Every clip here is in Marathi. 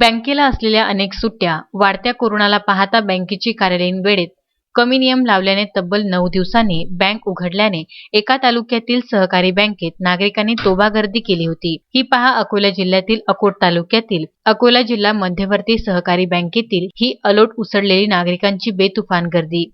बँकेला असलेल्या अनेक सुट्ट्या वाढत्या कोरोनाला पाहता बँकेची कार्यालयीन वेळेत कमी नियम लावल्याने तब्बल नऊ दिवसांनी बँक उघडल्याने एका तालुक्यातील सहकारी बँकेत नागरिकांनी तोबा गर्दी केली होती. ही पहा अकोला जिल्ह्यातील अकोट तालुक्यातील. अकोला जिल्हा मध्यवर्ती सहकारी बँकेतील ही अलोट उसळलेली नागरिकांची बेतुफान गर्दी.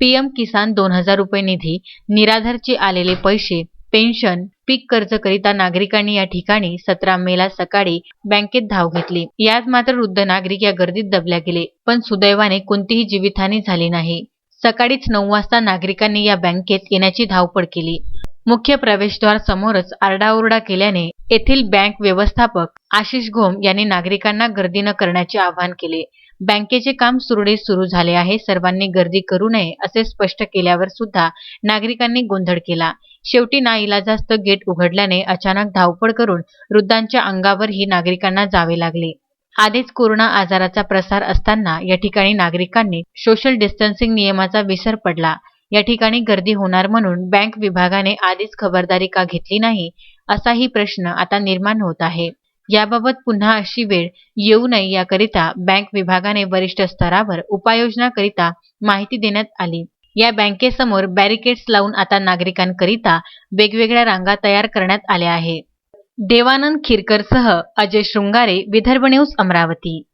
पीएम किसान दोन हजार रुपये निधी निराधारचे आलेले पैसे पेन्शन पीक कर्ज करिता नागरिकांनी या ठिकाणी सतरा मेला सकाळी बँकेत धाव घेतली. यात मात्र वृद्ध नागरिक या गर्दीत दबल्या गेले पण सुदैवाने कोणतीही जीवितहानी झाली नाही. सकाळीच नऊ वाजता नागरिकांनी या बँकेत येण्याची धावपळ केली. मुख्य प्रवेशद्वार समोरच आरडाओरडा केल्याने येथील बँक व्यवस्थापक आशिष घोम यांनी नागरिकांना गर्दी न करण्याचे आवाहन केले. बँकेचे काम सुरळीत सुरू झाले आहे सर्वांनी गर्दी करू नये असे स्पष्ट केल्यावर सुद्धा नागरिकांनी गोंधळ केला. शेवटी नाईलाजास्त गेट उघडल्याने अचानक धावपळ करून वृद्धांच्या अंगावरही नागरिकांना जावे लागले. आधीच कोरोना आजाराचा प्रसार असताना या ठिकाणी नागरिकांनी सोशल डिस्टन्सिंग नियमाचा विसर पडला. या ठिकाणी गर्दी होणार म्हणून बँक विभागाने आधीच खबरदारी का घेतली नाही असाही प्रश्न आता निर्माण होत आहे. याबाबत पुन्हा अशी वेळ येऊ नये याकरिता बँक विभागाने वरिष्ठ स्तरावर उपाययोजनाकरिता माहिती देण्यात आली. या बँकेसमोर बॅरिकेड्स लावून आता नागरिकांकरिता वेगवेगळ्या रांगा तयार करण्यात आल्या आहे देवानंद खिरकरसह अजय शृंगारे विदर्भ न्यूज अमरावती.